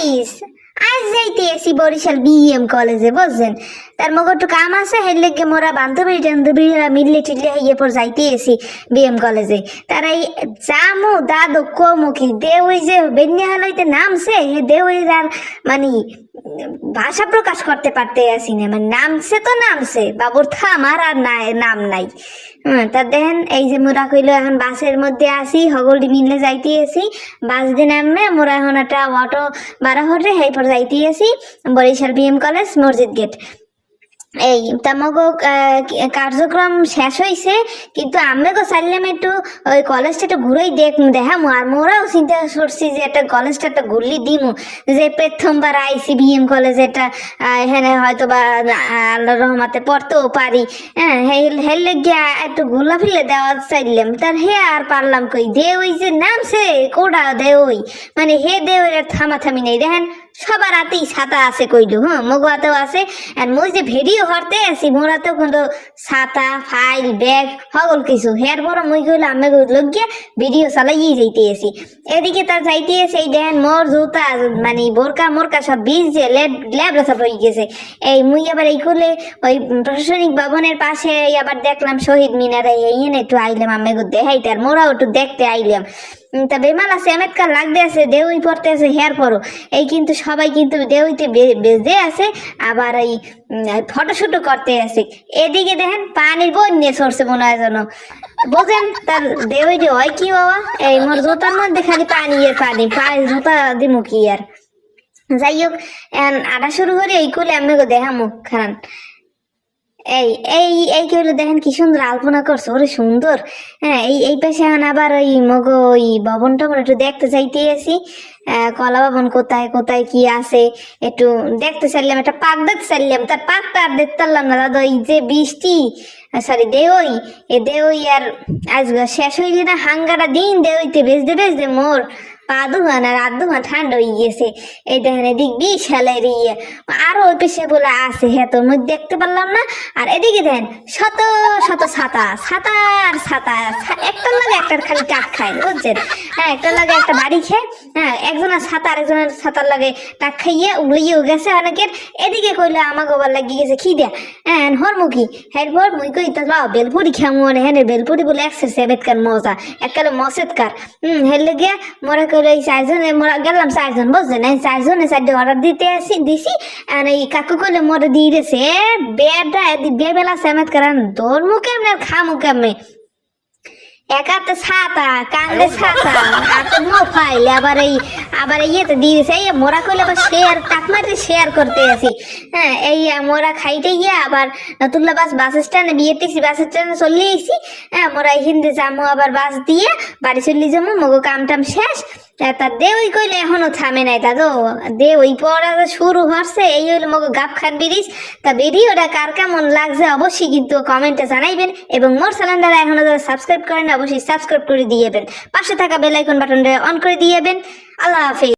Guys আজ যাইতে AC Barishal BM কলেজে বুঝছেন? তার মগর একটু কাম আছে হেললে গে মোরা বান্ধবী টান্ধবীরা মিললে টিললে ইয়ে পর যাইতে এসি বিএম কলেজে তারা এই জামু দাদু কমু কি দে ওই যে বেন্যা হলাইতে নামছে, হে দে ওই মানে ভাষা প্রকাশ করতে পারতে আসি না মানে নামছে তো নামছে, বাবুর থামার আর নাই, নাম নাই। হ্যাঁ তা দেখেন, এই যে মোরা কইল এখন বাসের মধ্যে আসি, হগলডি মিললে যাইতে আসি, বাস দিয়ে নামে মোরা এখন একটা অটো বারো হটে সেই পর যাইতে আসি, বরিশাল বিএম কলেজ মসজিদ গেট এই তামগো কার্যক্রম শেষ হয়েছে কিন্তু আমি গো চাইলাম একটু ওই কলেজটা একটু ঘুরেই দেখ দেখামু, আর মোরাও চিন্তা করছি যে একটা কলেজটা একটা ঘুরলি দিমু, যে প্রথমবার আইসি বিএম কলেজ এটা এখানে হয়তো বা আল্লাহ রহমাতে পড়তেও পারি হ্যাঁ হেলে গিয়া একটু ঘুরলা ফিরলে দেওয়া চাইলাম, তার হে আর পারলাম কই দে ওই যে নামছে, কোডা দে ওই মানে হে দে ওই থামাথামি নেই, দেখেন, সবার হাতেই ছাতা আছে কইলু হ্যাঁ মগুয়াতেও আছে, আর মই যে ভিডিও হরতে আছি মোরাতেও কিন্তু ছাতা, ফাইল ব্যাগ সকল কিছু। হের বড় মই কইলো আমি লোক গিয়া ভিডিও চালাইয়ে যাইতে আছি। এদিকে তার যাইতে এই দেখেন মোর জুতা মানে বোরকা মোরকা সব বীজ যে ল্যাব ল্যাব সব হয়ে গেছে। এই মুই আবার এই খুলে ওই প্রশাসনিক ভবনের পাশে আবার দেখলাম শহীদ মিনারে এই এনে একটু আইলাম আমি দেখাইতে আর মোরাও একটু দেখতে আইলাম। তা বেমাল আছে এমেৎকার লাগতে আছে, দেউই পড়তে আছে, হেয়ার পরো। এই কিন্তু সবাই কিন্তু দেউইতে বেজে আছে, আবার এই ফটোশুটও করতে আছে। এদিকে দেখেন পানির বন্যে সরছে মনে হয় যেন। বোঝেন, তার দেউইতে হয় কি বাবা? এই মোর জুতার মধ্যে খালি পানি আর পানি, পায়ে জুতা দিমু কি আর। যাই হোক আটা শুরু করে, এই কুলে আমি দেখামু খান এই এই এই কি হলো দেখেন কি সুন্দর আলপনা করছে, ওরে সুন্দর। হ্যাঁ এই এই পাশে আবার ওই মগ, ওই ভবন টবন একটু দেখতে চাইতে আছি কলা ভবন কোথায় কোথায় কি আছে, একটু দেখতে চাইলাম, একটা পাক দেখতে চাইলাম। তার পাকটা আর দেখতে পারলাম না, দাদা ওই যে বৃষ্টি সরি দেওই এ দেওই আর আজ শেষ হইলে না হাঙ্গাটা দিন দেওইতে বেজতে বেজতে মোর। পা আর ঠান্ডা হয়ে গেছে। এই ইয়ে আরও ওই বলে আছে হ্যাঁ তোর দেখতে পারলাম না। আর এদিকে শত শত ছাতা ছাতা একটার লাগে একটার খালি টাক খায়, বুঝছেন? হ্যাঁ একটার লাগে একটা বাড়ি খায় হ্যাঁ একজনের ছাতা আরেকজনের ছাতার লাগে টাক খাইয়ে উগলিয়েও গেছে অনেকের। এদিকে কইলে আমাকে আবার লাগিয়ে গেছে খিদে। হ্যাঁ হরমুখী এরপর মুই কই তা বাবা বেলপুরি খামু হ্যাঁ বেলপুরি বলে একসে সেবেতকার মজা এককালে মসেদকার হুম হেলে গিয়ে মনে এই চারজনে মোরা গেলাম চারজন বুঝলেন এই চারজনে চারটে অর্ডার দিতে আসি দিছি আর এই কাকু কইলে মোরে দিয়ে দিয়েছে বেডা বেবেলা সেমেত করান মুখে এমনি আর খামু কেমনে? একাতে ছাতা কান্দে ছাতা হাতে মোবাইল আবার এই আবার ইয়েতে দিয়ে দিছে এই মোরা কইলে আবার শেয়ার শেয়ার করতে আছি হ্যাঁ এই মোরা খাইতে গিয়ে আবার নতুল্লা বাস বাস স্ট্যান্ডে বিয়ে টেক্সি বাস স্ট্যান্ডে চলে এসি হ্যাঁ মোরা হিন্দি যামু আবার বাস দিয়ে বাড়ি চলে যাব মগো কাম টাম শেষ। তা তা দে ওই কইলে এখনও থামে নাই দাদু। দে ওই পড়া শুরু হচ্ছে এই হইল মগ গাপ খান বিরিস তা ভিডিওটা কার কেমন লাগছে অবশ্যই কিন্তু কমেন্টে জানাইবেন এবং মোর চ্যানেলটা এখনও যারা সাবস্ক্রাইব করেন, অবশ্যই সাবস্ক্রাইব করে দিয়েবেন। পাশে থাকা বেল আইকন বাটনটা অন করে দিয়েবেন। আল্লাহ হাফিজ।